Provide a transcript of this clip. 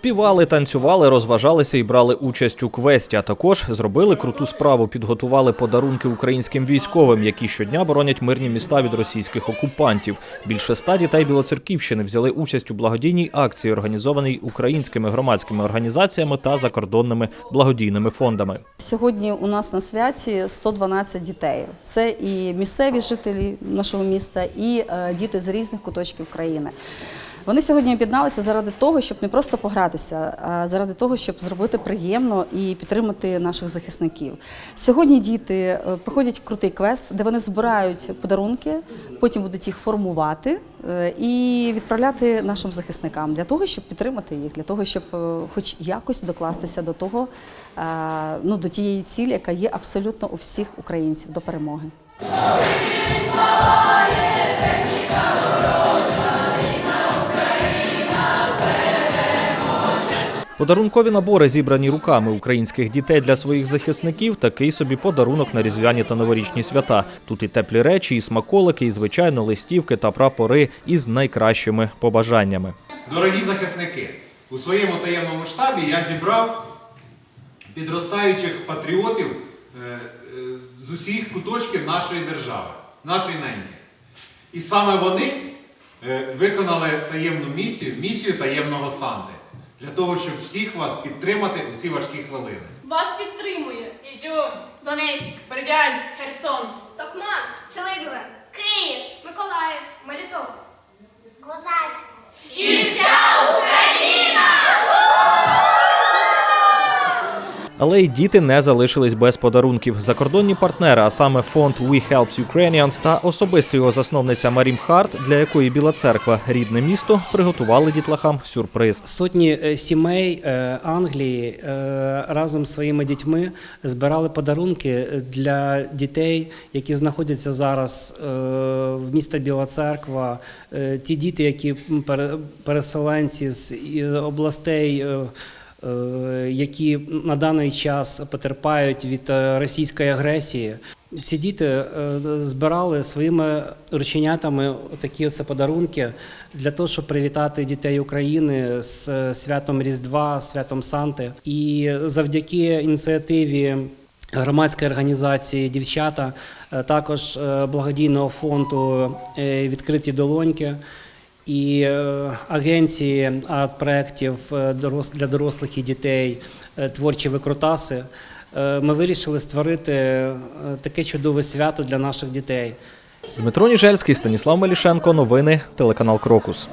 Співали, танцювали, розважалися і брали участь у квесті. А також зробили круту справу. Підготували подарунки українським військовим, які щодня боронять мирні міста від російських окупантів. Більше ста дітей Білоцерківщини взяли участь у благодійній акції, організованій українськими громадськими організаціями та закордонними благодійними фондами. Сьогодні у нас на святі 112 дітей. Це і місцеві жителі нашого міста, і е, діти з різних куточків країни. Вони сьогодні об'єдналися заради того, щоб не просто погратися, а заради того, щоб зробити приємно і підтримати наших захисників. Сьогодні діти е, проходять крутий квест, де вони збирають подарунки, потім будуть їх формувати е, і відправляти нашим захисникам для того, щоб підтримати їх, для того, щоб е, хоч якось докластися до того, ну до тієї цілі, яка є абсолютно у всіх українців до перемоги. Подарункові набори, зібрані руками українських дітей для своїх захисників, такий собі подарунок на різдвяні та новорічні свята. Тут і теплі речі, і смаколики, і звичайно листівки та прапори із найкращими побажаннями. Дорогі захисники, у своєму таємному штабі я зібрав підростаючих патріотів е, е, з усіх куточків нашої держави, нашої неньки. І саме вони е, виконали таємну місію, місію таємного Санти, для того, щоб всіх вас підтримати у ці важкі хвилини. Вас підтримує Ізюм, Донецьк, Бердянськ, Херсон. Токмак, Селидове, Київ, Миколаїв, Але й діти не залишились без подарунків. Закордонні партнери, а саме фонд We Helps Ukrainians та особисто його засновниця Марім Харт, для якої Біла Церква рідне місто, приготували дітлахам сюрприз. Сотні е, сімей е, Англії е, разом з своїми дітьми збирали подарунки для дітей, які знаходяться зараз в місті Біла Церква. Ті діти, які переселенці з областей. Е, Які на даний час потерпають від е, російської агресії, ці діти е, збирали своїми рученятами такі оце подарунки для того, щоб привітати дітей України з святом Різдва, святом Санти. І завдяки ініціативі громадської організації Дівчата, також благодійного фонду Відкриті долоньки. І е, агенції арт-проєктів е, для дорослих і дітей е, творчі викрутаси. Ми вирішили створити таке чудове свято для наших дітей. Дмитро Ніжельський, Станіслав Мелішенко. Новини телеканал Крокус.